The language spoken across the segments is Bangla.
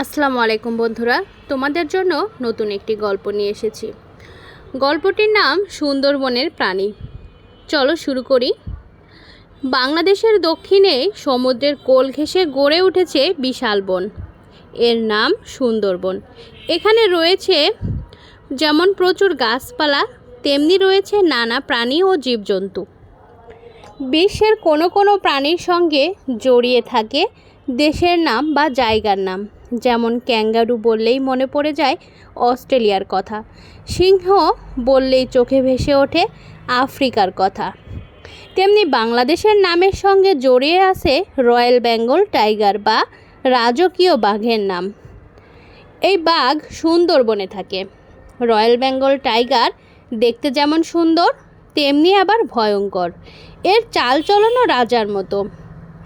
আসসালামু আলাইকুম বন্ধুরা, তোমাদের জন্য নতুন একটি গল্প নিয়ে এসেছি। গল্পটির নাম সুন্দরবনের প্রাণী। চলো শুরু করি। বাংলাদেশের দক্ষিণে সমুদ্রের কোল ঘেঁষে গড়ে উঠেছে বিশাল বন। এর নাম সুন্দরবন। এখানে রয়েছে যেমন প্রচুর গাছপালা, তেমনি রয়েছে নানা প্রাণী ও জীবজন্তু। বিশ্বের কোনো কোনো প্রাণীর সঙ্গে জড়িয়ে থাকে দেশের নাম বা জায়গার নাম। যেমন ক্যাঙ্গারু বললেই মনে পড়ে যায় অস্ট্রেলিয়ার কথা। সিংহ বললেই চোখে ভেসে ওঠে আফ্রিকার কথা। তেমনি বাংলাদেশের নামের সঙ্গে জড়িয়ে আছে রয়্যাল বেঙ্গল টাইগার বা রাজকীয় বাঘের নাম। এই বাঘ সুন্দরবনে থাকে। রয়্যাল বেঙ্গল টাইগার দেখতে যেমন সুন্দর, তেমনি আবার ভয়ঙ্কর। এর চালচলনও রাজার মতো।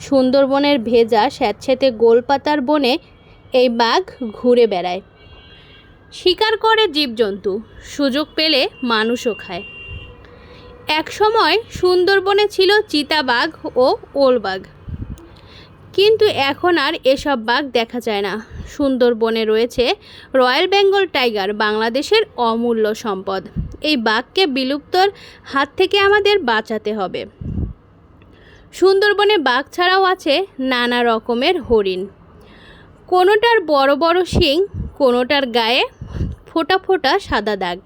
সুন্দরবনের ভেজা স্যাঁতস্যাঁতে গোলপাতার বনে এই বাঘ ঘুরে বেড়ায়। শিকার করে জীবজন্তু, সুযোগ পেলে মানুষও খায়। এক সময় সুন্দরবনে ছিল চিতাবাঘ ও ওলবাঘ কিন্তু এখন আর এসব বাঘ দেখা যায় না। সুন্দরবনে রয়েছে রয়্যাল বেঙ্গল টাইগার, বাংলাদেশের অমূল্য সম্পদ। এই বাঘকে বিলুপ্তর হাত থেকে আমাদের বাঁচাতে হবে। সুন্দরবনে বাঘ ছাড়াও আছে নানা রকমের হরিণ। কোনোটার বড় বড় শিং, কোনোটার গায়ে ফোটা ফোটা সাদা দাগ।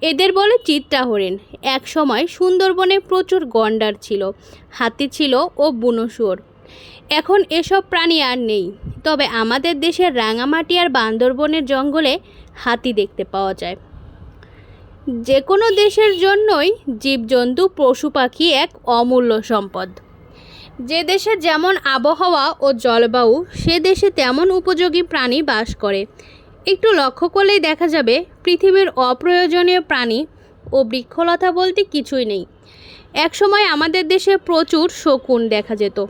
এদের বলে চিত্রা হরিণ। এক সময় সুন্দরবনে প্রচুর গন্ডার ছিল, হাতি ছিল ও বুনো শুয়োর। এখন এসব প্রাণী আর নেই। তবে আমাদের দেশের রাঙামাটি আর বান্দরবনের জঙ্গলে হাতি দেখতে পাওয়া যায়। যে কোনো দেশের জন্যই জীবজন্তু, পশু পাখি এক অমূল্য সম্পদ। যে দেশে যেমন আবহাওয়া ও জলবায়ু, সে দেশে তেমন উপযোগী প্রাণী বাস করে। একটু লক্ষ্য করলেই দেখা যাবে, পৃথিবীর অপ্রয়োজনীয় প্রাণী ও বৃক্ষলতা বলতে কিছুই নেই। একসময় আমাদের দেশে প্রচুর শকুন দেখা যেত।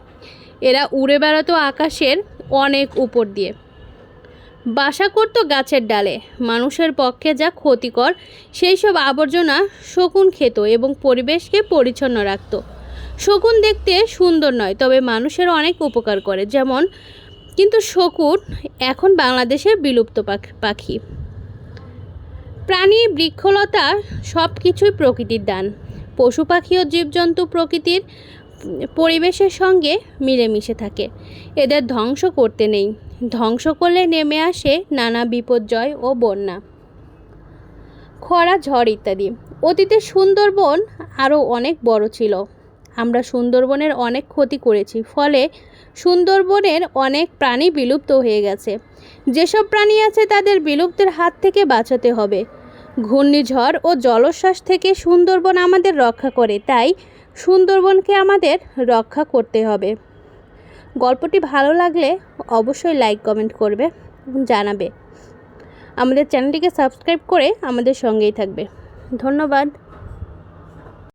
এরা উড়ে বেড়াতো আকাশের অনেক উপর দিয়ে। বাসা করতো গাছের ডালে। মানুষের পক্ষে যা ক্ষতিকর, সেই সব আবর্জনা শকুন খেত এবং পরিবেশকে পরিচ্ছন্ন রাখতো। শকুন দেখতে সুন্দর নয়, তবে মানুষের অনেক উপকার করে। যেমন, কিন্তু শকুন এখন বাংলাদেশের বিলুপ্ত পাখ- প্রাণী বৃক্ষলতা সব কিছুই প্রকৃতির দান। পশু পাখি ও জীবজন্তু প্রকৃতির পরিবেশের সঙ্গে মিলেমিশে থাকে। এদের ধ্বংস করতে নেই। ধ্বংস করলে নেমে আসে নানা বিপর্যয় ও বন্যা। খরা, ঝড় ইত্যাদি। অতীতে সুন্দরবন আরও অনেক বড় ছিল। আমরা সুন্দরবনের অনেক ক্ষতি করেছি, ফলে সুন্দরবনের অনেক প্রাণী বিলুপ্ত হয়ে গেছে। যেসব প্রাণী আছে তাদের বিলুপ্তের হাত থেকে বাঁচাতে হবে। ঘূর্ণিঝড় ও জলোচ্ছ্বাস থেকে সুন্দরবন আমাদের রক্ষা করে, তাই সুন্দরবনকে আমাদের রক্ষা করতে হবে। গল্পটি ভালো লাগলে অবশ্যই লাইক, কমেন্ট করবে, জানাবে। আমাদের চ্যানেলটিকে সাবস্ক্রাইব করে আমাদের সঙ্গেই থাকবে। ধন্যবাদ।